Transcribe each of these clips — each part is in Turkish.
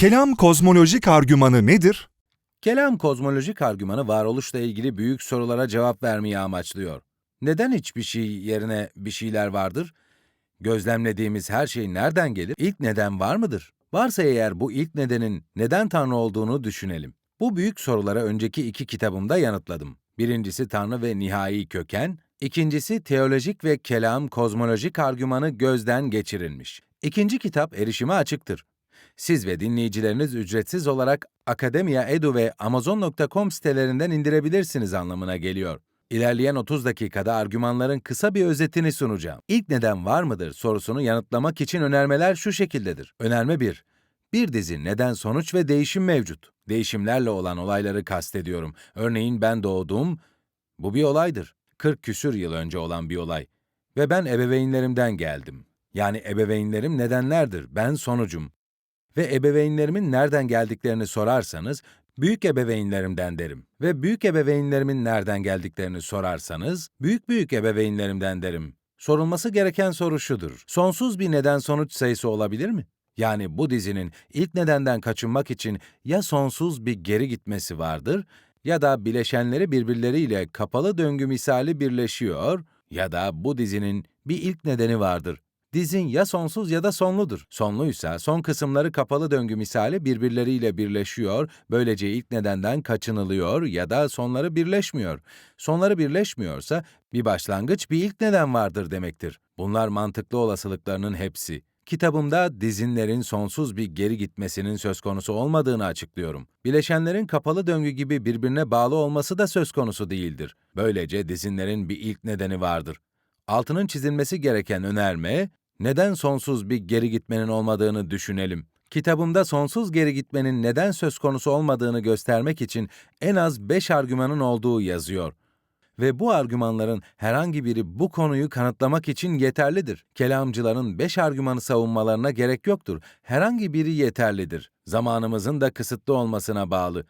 Kelam kozmolojik argümanı nedir? Kelam kozmolojik argümanı varoluşla ilgili büyük sorulara cevap vermeyi amaçlıyor. Neden hiçbir şey yerine bir şeyler vardır? Gözlemlediğimiz her şey nereden gelir? İlk neden var mıdır? Varsa eğer bu ilk nedenin neden Tanrı olduğunu düşünelim. Bu büyük sorulara önceki iki kitabımda yanıtladım. Birincisi Tanrı ve Nihai Köken, ikincisi Teolojik ve Kelam Kozmolojik Argümanı gözden geçirilmiş. İkinci kitap erişime açıktır. Siz ve dinleyicileriniz ücretsiz olarak Akademia Edu ve Amazon.com sitelerinden indirebilirsiniz anlamına geliyor. İlerleyen 30 dakikada argümanların kısa bir özetini sunacağım. İlk neden var mıdır sorusunu yanıtlamak için önermeler şu şekildedir. Önerme 1. Bir dizi neden sonuç ve değişim mevcut. Değişimlerle olan olayları kastediyorum. Örneğin ben doğdum, bu bir olaydır. 40 küsür yıl önce olan bir olay. Ve ben ebeveynlerimden geldim. Yani ebeveynlerim nedenlerdir, ben sonucum. Ve ebeveynlerimin nereden geldiklerini sorarsanız, büyük ebeveynlerimden derim. Ve büyük ebeveynlerimin nereden geldiklerini sorarsanız, büyük büyük ebeveynlerimden derim. Sorulması gereken soru şudur. Sonsuz bir neden sonuç sayısı olabilir mi? Yani bu dizinin ilk nedenden kaçınmak için ya sonsuz bir geri gitmesi vardır ya da bileşenleri birbirleriyle kapalı döngü misali birleşiyor ya da bu dizinin bir ilk nedeni vardır. Dizin ya sonsuz ya da sonludur. Sonluysa son kısımları kapalı döngü misali birbirleriyle birleşiyor, böylece ilk nedenden kaçınılıyor ya da sonları birleşmiyor. Sonları birleşmiyorsa bir başlangıç bir ilk neden vardır demektir. Bunlar mantıklı olasılıklarının hepsi. Kitabımda dizinlerin sonsuz bir geri gitmesinin söz konusu olmadığını açıklıyorum. Bileşenlerin kapalı döngü gibi birbirine bağlı olması da söz konusu değildir. Böylece dizinlerin bir ilk nedeni vardır. Altının çizilmesi gereken önerme, neden sonsuz bir geri gitmenin olmadığını düşünelim. Kitabımda sonsuz geri gitmenin neden söz konusu olmadığını göstermek için en az 5 argümanın olduğu yazıyor. Ve bu argümanların herhangi biri bu konuyu kanıtlamak için yeterlidir. Kelamcıların 5 argümanı savunmalarına gerek yoktur. Herhangi biri yeterlidir. Zamanımızın da kısıtlı olmasına bağlı.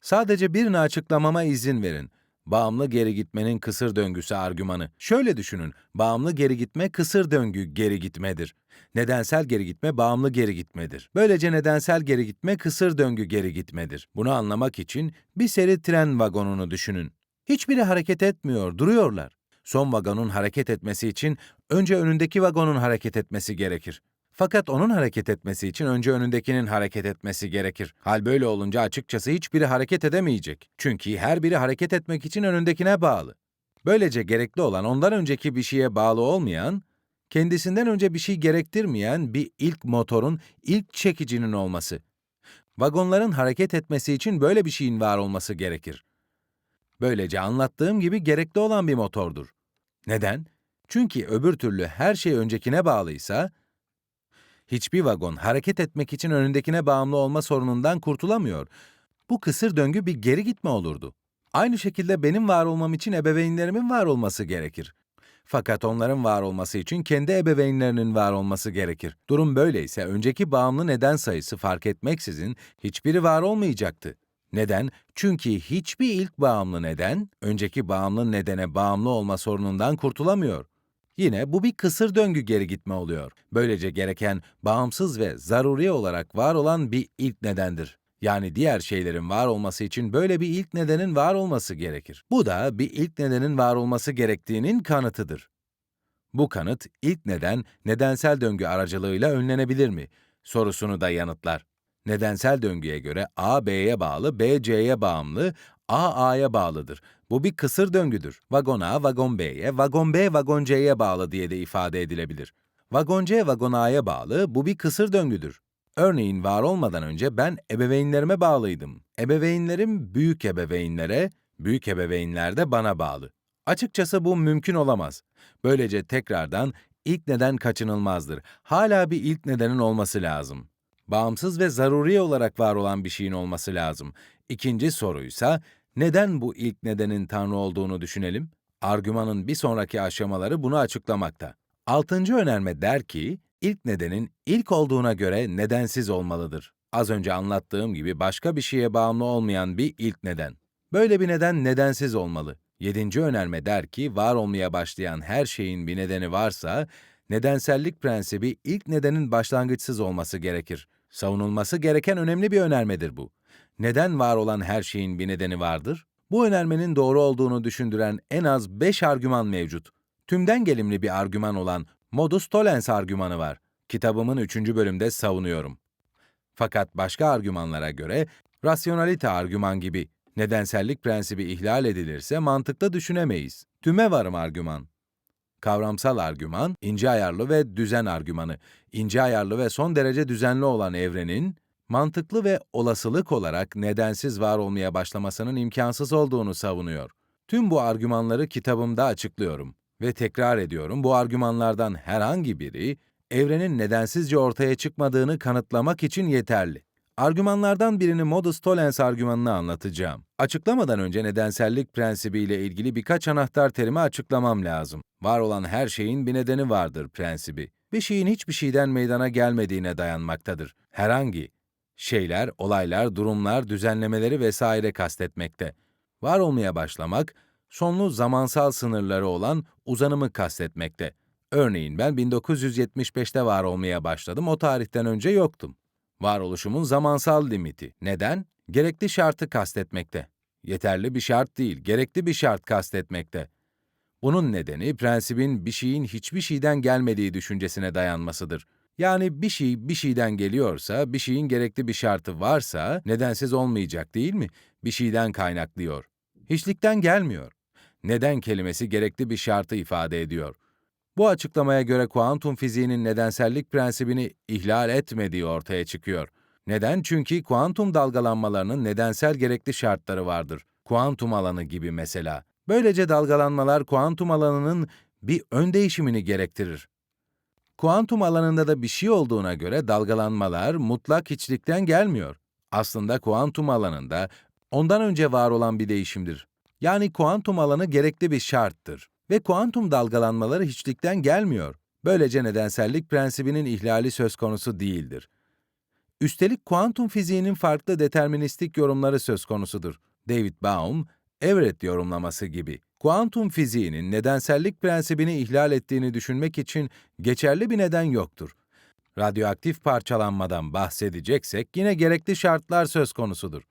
Sadece birini açıklamama izin verin. Bağımlı geri gitmenin kısır döngüsü argümanı. Şöyle düşünün, bağımlı geri gitme kısır döngü geri gitmedir. Nedensel geri gitme bağımlı geri gitmedir. Böylece nedensel geri gitme kısır döngü geri gitmedir. Bunu anlamak için bir seri tren vagonunu düşünün. Hiçbiri hareket etmiyor, duruyorlar. Son vagonun hareket etmesi için önce önündeki vagonun hareket etmesi gerekir. Fakat onun hareket etmesi için önce önündekinin hareket etmesi gerekir. Hal böyle olunca açıkçası hiçbiri hareket edemeyecek. Çünkü her biri hareket etmek için önündekine bağlı. Böylece gerekli olan ondan önceki bir şeye bağlı olmayan, kendisinden önce bir şey gerektirmeyen bir ilk motorun, ilk çekicinin olması. Vagonların hareket etmesi için böyle bir şeyin var olması gerekir. Böylece anlattığım gibi gerekli olan bir motordur. Neden? Çünkü öbür türlü her şey öncekine bağlıysa, hiçbir vagon hareket etmek için önündekine bağımlı olma sorunundan kurtulamıyor. Bu kısır döngü bir geri gitme olurdu. Aynı şekilde benim var olmam için ebeveynlerimin var olması gerekir. Fakat onların var olması için kendi ebeveynlerinin var olması gerekir. Durum böyleyse önceki bağımlı neden sayısı fark etmeksizin hiçbiri var olmayacaktı. Neden? Çünkü hiçbir ilk bağımlı neden, önceki bağımlı nedene bağımlı olma sorunundan kurtulamıyor. Yine bu bir kısır döngü geri gitme oluyor. Böylece gereken bağımsız ve zaruri olarak var olan bir ilk nedendir. Yani diğer şeylerin var olması için böyle bir ilk nedenin var olması gerekir. Bu da bir ilk nedenin var olması gerektiğinin kanıtıdır. Bu kanıt ilk neden nedensel döngü aracılığıyla önlenebilir mi sorusunu da yanıtlar. Nedensel döngüye göre A B'ye bağlı, B C'ye bağımlı, A A'ya bağlıdır. Bu bir kısır döngüdür. Vagon A, vagon B'ye, vagon B, vagon C'ye bağlı diye de ifade edilebilir. Vagon C, vagon A'ya bağlı, bu bir kısır döngüdür. Örneğin var olmadan önce ben ebeveynlerime bağlıydım. Ebeveynlerim büyük ebeveynlere, büyük ebeveynler de bana bağlı. Açıkçası bu mümkün olamaz. Böylece tekrardan ilk neden kaçınılmazdır. Hala bir ilk nedenin olması lazım. Bağımsız ve zaruri olarak var olan bir şeyin olması lazım. İkinci soruysa, neden bu ilk nedenin Tanrı olduğunu düşünelim? Argümanın bir sonraki aşamaları bunu açıklamakta. Altıncı önerme der ki, ilk nedenin ilk olduğuna göre nedensiz olmalıdır. Az önce anlattığım gibi başka bir şeye bağımlı olmayan bir ilk neden. Böyle bir neden nedensiz olmalı. Yedinci önerme der ki, var olmaya başlayan her şeyin bir nedeni varsa, nedensellik prensibi ilk nedenin başlangıçsız olması gerekir. Savunulması gereken önemli bir önermedir bu. Neden var olan her şeyin bir nedeni vardır? Bu önermenin doğru olduğunu düşündüren en az 5 argüman mevcut. Tümden gelimli bir argüman olan modus tollens argümanı var. Kitabımın 3. bölümde savunuyorum. Fakat başka argümanlara göre rasyonalite argüman gibi nedensellik prensibi ihlal edilirse mantıklı düşünemeyiz. Tüme varım argüman. Kavramsal argüman, ince ayarlı ve düzen argümanı. İnce ayarlı ve son derece düzenli olan evrenin, mantıklı ve olasılık olarak nedensiz var olmaya başlamasının imkansız olduğunu savunuyor. Tüm bu argümanları kitabımda açıklıyorum. Ve tekrar ediyorum, bu argümanlardan herhangi biri, evrenin nedensizce ortaya çıkmadığını kanıtlamak için yeterli. Argümanlardan birini modus tollens argümanını anlatacağım. Açıklamadan önce nedensellik prensibiyle ilgili birkaç anahtar terimi açıklamam lazım. Var olan her şeyin bir nedeni vardır prensibi. Bir şeyin hiçbir şeyden meydana gelmediğine dayanmaktadır. Herhangi şeyler, olaylar, durumlar, düzenlemeleri vesaire kastetmekte. Var olmaya başlamak, sonlu zamansal sınırları olan uzanımı kastetmekte. Örneğin ben 1975'te var olmaya başladım, o tarihten önce yoktum. Varoluşumun zamansal limiti. Neden? Gerekli şartı kastetmekte. Yeterli bir şart değil, gerekli bir şart kastetmekte. Bunun nedeni prensibin bir şeyin hiçbir şeyden gelmediği düşüncesine dayanmasıdır. Yani bir şey bir şeyden geliyorsa, bir şeyin gerekli bir şartı varsa nedensiz olmayacak değil mi? Bir şeyden kaynaklıyor. Hiçlikten gelmiyor. Neden kelimesi gerekli bir şartı ifade ediyor. Bu açıklamaya göre kuantum fiziğinin nedensellik prensibini ihlal etmediği ortaya çıkıyor. Neden? Çünkü kuantum dalgalanmalarının nedensel gerekli şartları vardır. Kuantum alanı gibi mesela. Böylece dalgalanmalar kuantum alanının bir ön değişimini gerektirir. Kuantum alanında da bir şey olduğuna göre dalgalanmalar mutlak hiçlikten gelmiyor. Aslında kuantum alanında ondan önce var olan bir değişimdir. Yani kuantum alanı gerekli bir şarttır ve kuantum dalgalanmaları hiçlikten gelmiyor. Böylece nedensellik prensibinin ihlali söz konusu değildir. Üstelik kuantum fiziğinin farklı deterministik yorumları söz konusudur. David Baum, Everett yorumlaması gibi. Kuantum fiziğinin nedensellik prensibini ihlal ettiğini düşünmek için geçerli bir neden yoktur. Radyoaktif parçalanmadan bahsedeceksek yine gerekli şartlar söz konusudur.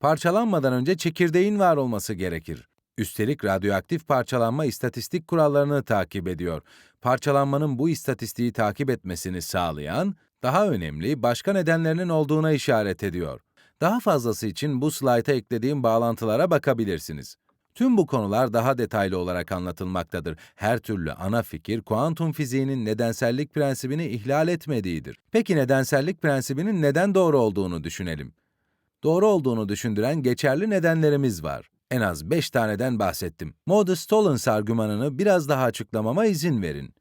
Parçalanmadan önce çekirdeğin var olması gerekir. Üstelik radyoaktif parçalanma istatistik kurallarını takip ediyor. Parçalanmanın bu istatistiği takip etmesini sağlayan, daha önemli başka nedenlerinin olduğuna işaret ediyor. Daha fazlası için bu slayta eklediğim bağlantılara bakabilirsiniz. Tüm bu konular daha detaylı olarak anlatılmaktadır. Her türlü ana fikir kuantum fiziğinin nedensellik prensibini ihlal etmediğidir. Peki nedensellik prensibinin neden doğru olduğunu düşünelim. Doğru olduğunu düşündüren geçerli nedenlerimiz var. En az 5 taneden bahsettim. Modus tollens argümanını biraz daha açıklamama izin verin.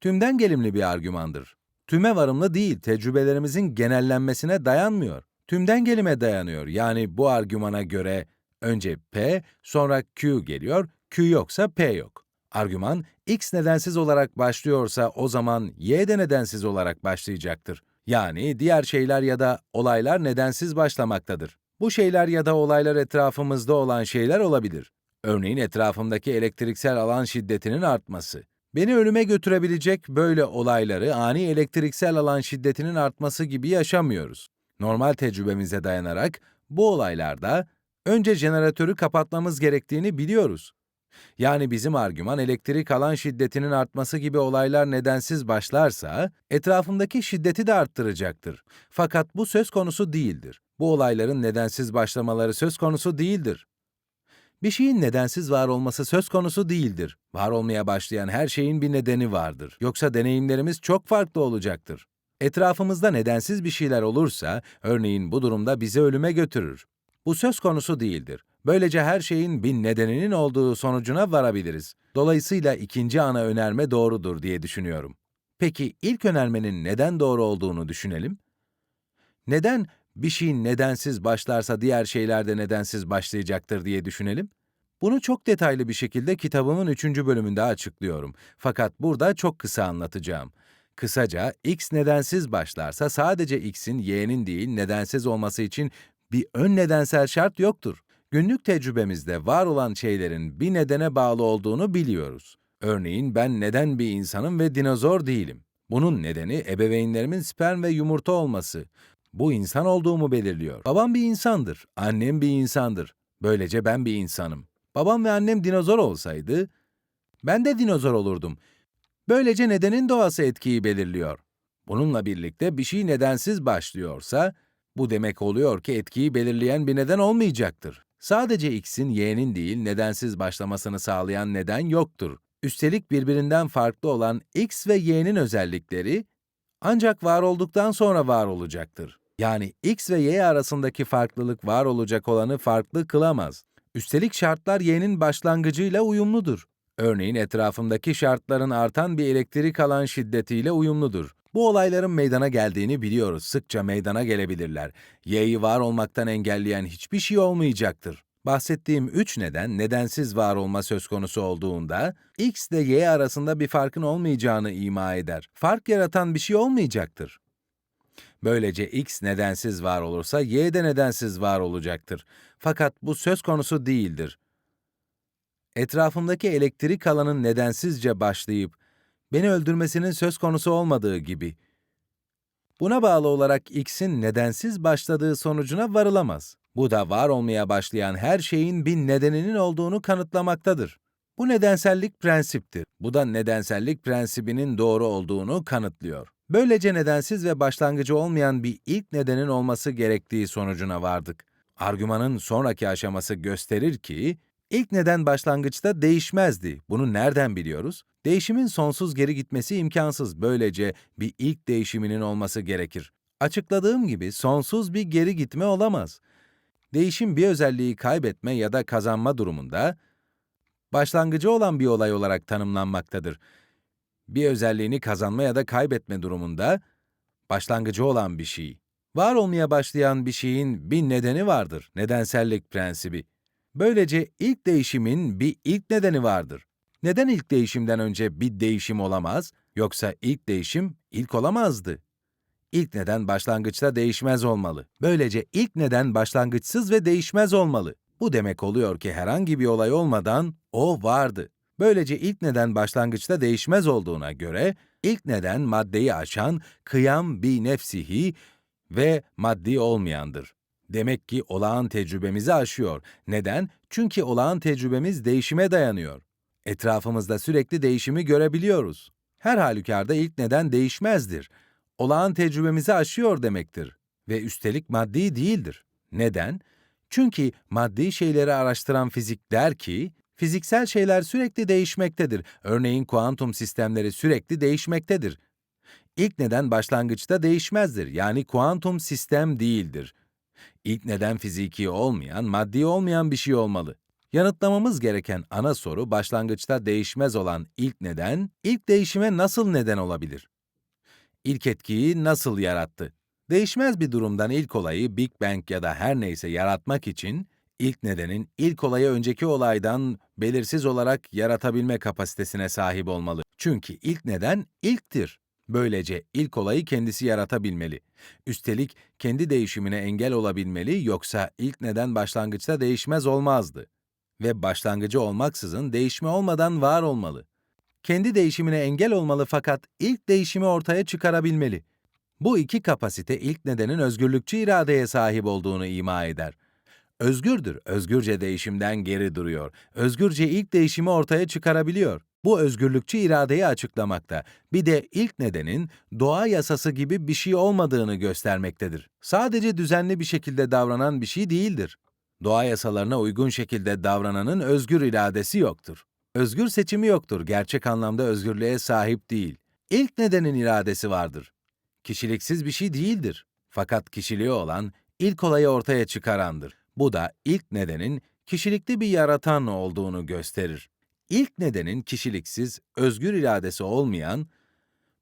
Tümden gelimli bir argümandır. Tüme varımlı değil, tecrübelerimizin genellenmesine dayanmıyor. Tümden gelime dayanıyor. Yani bu argümana göre önce P, sonra Q geliyor, Q yoksa P yok. Argüman, X nedensiz olarak başlıyorsa o zaman Y de nedensiz olarak başlayacaktır. Yani diğer şeyler ya da olaylar nedensiz başlamaktadır. Bu şeyler ya da olaylar etrafımızda olan şeyler olabilir. Örneğin etrafımdaki elektriksel alan şiddetinin artması. Beni ölüme götürebilecek böyle olayları ani elektriksel alan şiddetinin artması gibi yaşamıyoruz. Normal tecrübemize dayanarak bu olaylarda önce jeneratörü kapatmamız gerektiğini biliyoruz. Yani bizim argüman elektrik alan şiddetinin artması gibi olaylar nedensiz başlarsa, etrafındaki şiddeti de arttıracaktır. Fakat bu söz konusu değildir. Bu olayların nedensiz başlamaları söz konusu değildir. Bir şeyin nedensiz var olması söz konusu değildir. Var olmaya başlayan her şeyin bir nedeni vardır. Yoksa deneyimlerimiz çok farklı olacaktır. Etrafımızda nedensiz bir şeyler olursa, örneğin bu durumda bizi ölüme götürür. Bu söz konusu değildir. Böylece her şeyin bir nedeninin olduğu sonucuna varabiliriz. Dolayısıyla ikinci ana önerme doğrudur diye düşünüyorum. Peki ilk önermenin neden doğru olduğunu düşünelim. Neden bir şeyin nedensiz başlarsa diğer şeyler de nedensiz başlayacaktır diye düşünelim? Bunu çok detaylı bir şekilde kitabımın 3. bölümünde açıklıyorum. Fakat burada çok kısa anlatacağım. Kısaca, x nedensiz başlarsa sadece x'in y'nin değil nedensiz olması için bir ön nedensel şart yoktur. Günlük tecrübemizde var olan şeylerin bir nedene bağlı olduğunu biliyoruz. Örneğin ben neden bir insanım ve dinozor değilim? Bunun nedeni ebeveynlerimin sperm ve yumurta olması. Bu insan olduğumu belirliyor. Babam bir insandır, annem bir insandır. Böylece ben bir insanım. Babam ve annem dinozor olsaydı, ben de dinozor olurdum. Böylece nedenin doğası etkiyi belirliyor. Bununla birlikte bir şey nedensiz başlıyorsa, bu demek oluyor ki etkiyi belirleyen bir neden olmayacaktır. Sadece X'in Y'nin değil nedensiz başlamasını sağlayan neden yoktur. Üstelik birbirinden farklı olan X ve Y'nin özellikleri ancak var olduktan sonra var olacaktır. Yani X ve Y arasındaki farklılık var olacak olanı farklı kılamaz. Üstelik şartlar Y'nin başlangıcıyla uyumludur. Örneğin etrafındaki şartların artan bir elektrik alan şiddetiyle uyumludur. Bu olayların meydana geldiğini biliyoruz. Sıkça meydana gelebilirler. Y'yi var olmaktan engelleyen hiçbir şey olmayacaktır. Bahsettiğim üç neden nedensiz var olma söz konusu olduğunda, X ile Y arasında bir farkın olmayacağını ima eder. Fark yaratan bir şey olmayacaktır. Böylece X nedensiz var olursa Y de nedensiz var olacaktır. Fakat bu söz konusu değildir. Etrafımdaki elektrik alanın nedensizce başlayıp beni öldürmesinin söz konusu olmadığı gibi. Buna bağlı olarak X'in nedensiz başladığı sonucuna varılamaz. Bu da var olmaya başlayan her şeyin bir nedeninin olduğunu kanıtlamaktadır. Bu nedensellik prensiptir. Bu da nedensellik prensibinin doğru olduğunu kanıtlıyor. Böylece nedensiz ve başlangıcı olmayan bir ilk nedenin olması gerektiği sonucuna vardık. Argümanın sonraki aşaması gösterir ki, ilk neden başlangıçta değişmezdi. Bunu nereden biliyoruz? Değişimin sonsuz geri gitmesi imkansız. Böylece bir ilk değişiminin olması gerekir. Açıkladığım gibi sonsuz bir geri gitme olamaz. Değişim bir özelliği kaybetme ya da kazanma durumunda, başlangıcı olan bir olay olarak tanımlanmaktadır. Bir özelliğini kazanma ya da kaybetme durumunda, başlangıcı olan bir şey. Var olmaya başlayan bir şeyin bir nedeni vardır, nedensellik prensibi. Böylece ilk değişimin bir ilk nedeni vardır. Neden ilk değişimden önce bir değişim olamaz, yoksa ilk değişim ilk olamazdı? İlk neden başlangıçta değişmez olmalı. Böylece ilk neden başlangıçsız ve değişmez olmalı. Bu demek oluyor ki herhangi bir olay olmadan o vardı. Böylece ilk neden başlangıçta değişmez olduğuna göre, ilk neden maddeyi aşan kıyam bi nefsihi ve maddi olmayandır. Demek ki olağan tecrübemizi aşıyor. Neden? Çünkü olağan tecrübemiz değişime dayanıyor. Etrafımızda sürekli değişimi görebiliyoruz. Her halükarda ilk neden değişmezdir. Olağan tecrübemizi aşıyor demektir. Ve üstelik maddi değildir. Neden? Çünkü maddi şeyleri araştıran fizik der ki, fiziksel şeyler sürekli değişmektedir. Örneğin kuantum sistemleri sürekli değişmektedir. İlk neden başlangıçta değişmezdir. Yani kuantum sistem değildir. İlk neden fiziki olmayan, maddi olmayan bir şey olmalı. Yanıtlamamız gereken ana soru başlangıçta değişmez olan ilk neden, ilk değişime nasıl neden olabilir? İlk etkiyi nasıl yarattı? Değişmez bir durumdan ilk olayı Big Bang ya da her neyse yaratmak için, ilk nedenin ilk olayı önceki olaydan belirsiz olarak yaratabilme kapasitesine sahip olmalı. Çünkü ilk neden ilktir. Böylece ilk olayı kendisi yaratabilmeli. Üstelik kendi değişimine engel olabilmeli yoksa ilk neden başlangıçta değişmez olmazdı. Ve başlangıcı olmaksızın değişme olmadan var olmalı. Kendi değişimine engel olmalı fakat ilk değişimi ortaya çıkarabilmeli. Bu iki kapasite ilk nedenin özgürlükçü iradeye sahip olduğunu ima eder. Özgürdür, özgürce değişimden geri duruyor. Özgürce ilk değişimi ortaya çıkarabiliyor. Bu özgürlükçü iradeyi açıklamakta. Bir de ilk nedenin doğa yasası gibi bir şey olmadığını göstermektedir. Sadece düzenli bir şekilde davranan bir şey değildir. Doğa yasalarına uygun şekilde davrananın özgür iradesi yoktur. Özgür seçimi yoktur, gerçek anlamda özgürlüğe sahip değil. İlk nedenin iradesi vardır. Kişiliksiz bir şey değildir. Fakat kişiliği olan, ilk olayı ortaya çıkarandır. Bu da ilk nedenin kişilikli bir yaratan olduğunu gösterir. İlk nedenin kişiliksiz, özgür iradesi olmayan,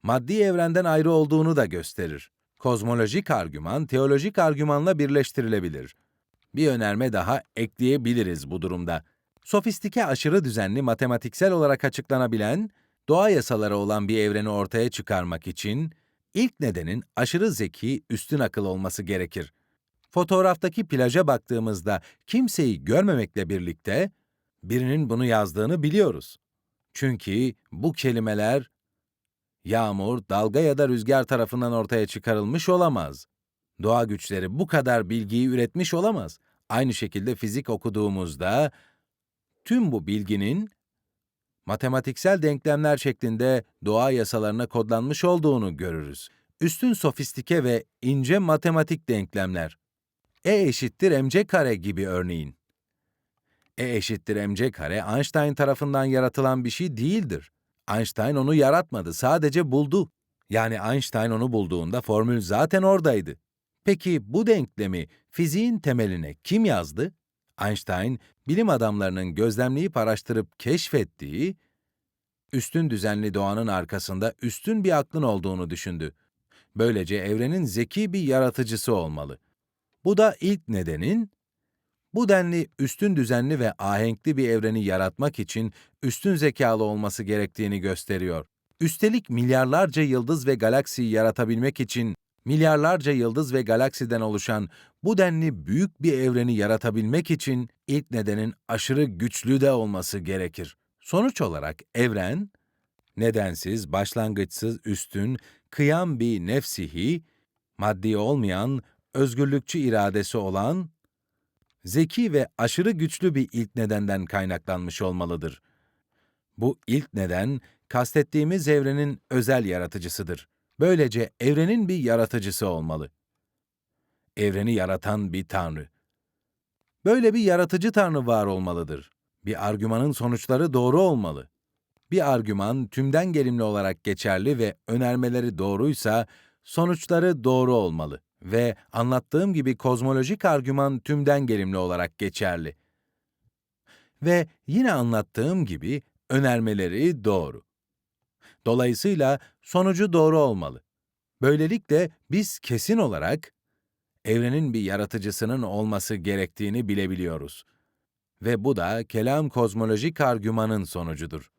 maddi evrenden ayrı olduğunu da gösterir. Kozmolojik argüman, teolojik argümanla birleştirilebilir. Bir önerme daha ekleyebiliriz bu durumda. Sofistike aşırı düzenli matematiksel olarak açıklanabilen, doğa yasaları olan bir evreni ortaya çıkarmak için, ilk nedenin aşırı zeki, üstün akıl olması gerekir. Fotoğraftaki plaja baktığımızda kimseyi görmemekle birlikte, birinin bunu yazdığını biliyoruz. Çünkü bu kelimeler yağmur, dalga ya da rüzgar tarafından ortaya çıkarılmış olamaz. Doğa güçleri bu kadar bilgiyi üretmiş olamaz. Aynı şekilde fizik okuduğumuzda tüm bu bilginin matematiksel denklemler şeklinde doğa yasalarına kodlanmış olduğunu görürüz. Üstün sofistike ve ince matematik denklemler. E eşittir mc kare gibi örneğin. E eşittir mc kare Einstein tarafından yaratılan bir şey değildir. Einstein onu yaratmadı, sadece buldu. Yani Einstein onu bulduğunda formül zaten oradaydı. Peki bu denklemi fiziğin temeline kim yazdı? Einstein, bilim adamlarının gözlemleyip araştırıp keşfettiği, üstün düzenli doğanın arkasında üstün bir aklın olduğunu düşündü. Böylece evrenin zeki bir yaratıcısı olmalı. Bu da ilk nedenin, bu denli üstün düzenli ve ahenkli bir evreni yaratmak için üstün zekalı olması gerektiğini gösteriyor. Üstelik milyarlarca yıldız ve galaksiyi yaratabilmek için milyarlarca yıldız ve galaksiden oluşan bu denli büyük bir evreni yaratabilmek için ilk nedenin aşırı güçlü de olması gerekir. Sonuç olarak evren, nedensiz, başlangıçsız, üstün, kıyam bir nefsihi, maddi olmayan, özgürlükçü iradesi olan, zeki ve aşırı güçlü bir ilk nedenden kaynaklanmış olmalıdır. Bu ilk neden, kastettiğimiz evrenin özel yaratıcısıdır. Böylece evrenin bir yaratıcısı olmalı. Evreni yaratan bir tanrı. Böyle bir yaratıcı tanrı var olmalıdır. Bir argümanın sonuçları doğru olmalı. Bir argüman tümden gelimli olarak geçerli ve önermeleri doğruysa sonuçları doğru olmalı ve anlattığım gibi kozmolojik argüman tümden gelimli olarak geçerli. Ve yine anlattığım gibi önermeleri doğru. Dolayısıyla sonucu doğru olmalı. Böylelikle biz kesin olarak evrenin bir yaratıcısının olması gerektiğini bilebiliyoruz. Ve bu da kelam kozmolojik argümanın sonucudur.